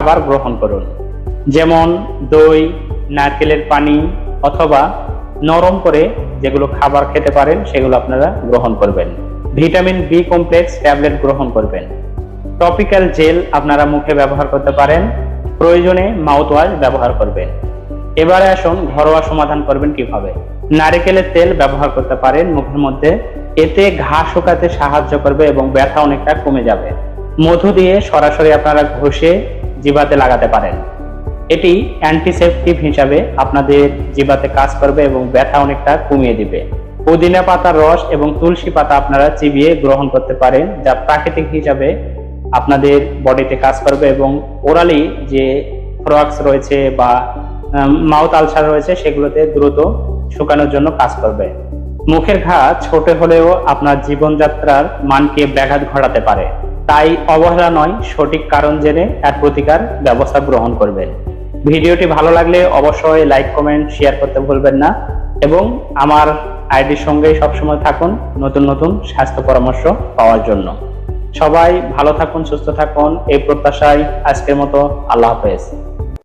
খাবার গ্রহণ করুন। যেমন দই, নারকেলের পানি অথবা নরম করে যেগুলো খাবার খেতে পারেন, সেগুলো আপনারা গ্রহণ করবেন। ভিটামিন বি কমপ্লেক্স ট্যাবলেট গ্রহণ করবেন। টপিক্যাল জেল আপনারা মুখে ব্যবহার করতে পারেন, প্রয়োজনে মাউথ ওয়াশ ব্যবহার করবেন। এবারে আসুন ঘরোয়া সমাধান করবেন কীভাবে? নারকেলের তেল ব্যবহার করতে পারেন মুখের মধ্যে, এতে ঘা শুকাতে সাহায্য করবে এবং ব্যথা অনেকটা কমে যাবে। মধু দিয়ে সরাসরি আপনারা ঘষে জিভাতে লাগাতে পারেন। এটি অ্যান্টিসেপটিভ হিসাবে আপনাদের জিবাতে কাজ করবে এবং ব্যথা অনেকটা কমিয়ে দিবে। পুদিনা পাতার রস এবং তুলসী পাতা আপনারা চিবিয়ে গ্রহণ করতে পারেন, যা প্রাকৃতিক হিসাবে আপনাদের বডিতে কাজ করবে এবং ওরালি যে ফ্রক্স রয়েছে বা মাউথ আলসার রয়েছে, সেগুলোতে দ্রুত শুকানোর জন্য কাজ করবে। মুখের ঘা ছোট হলেও আপনার জীবনযাত্রার মানকে ব্যাঘাত ঘটাতে পারে। তাই অবহেলা নয়, সঠিক কারণ জেনে এর প্রতিকার ব্যবস্থা গ্রহণ করবেন। ভিডিওটি ভালো লাগলে অবশ্যই লাইক কমেন্ট শেয়ার করতে ভুলবেন না এবং আমার আইডির সঙ্গেই সবসময় থাকুন নতুন নতুন স্বাস্থ্য পরামর্শ পাওয়ার জন্য। সবাই ভালো থাকুন, সুস্থ থাকুন, এই প্রত্যাশায় আজকের মতো আল্লাহ হাফেজ।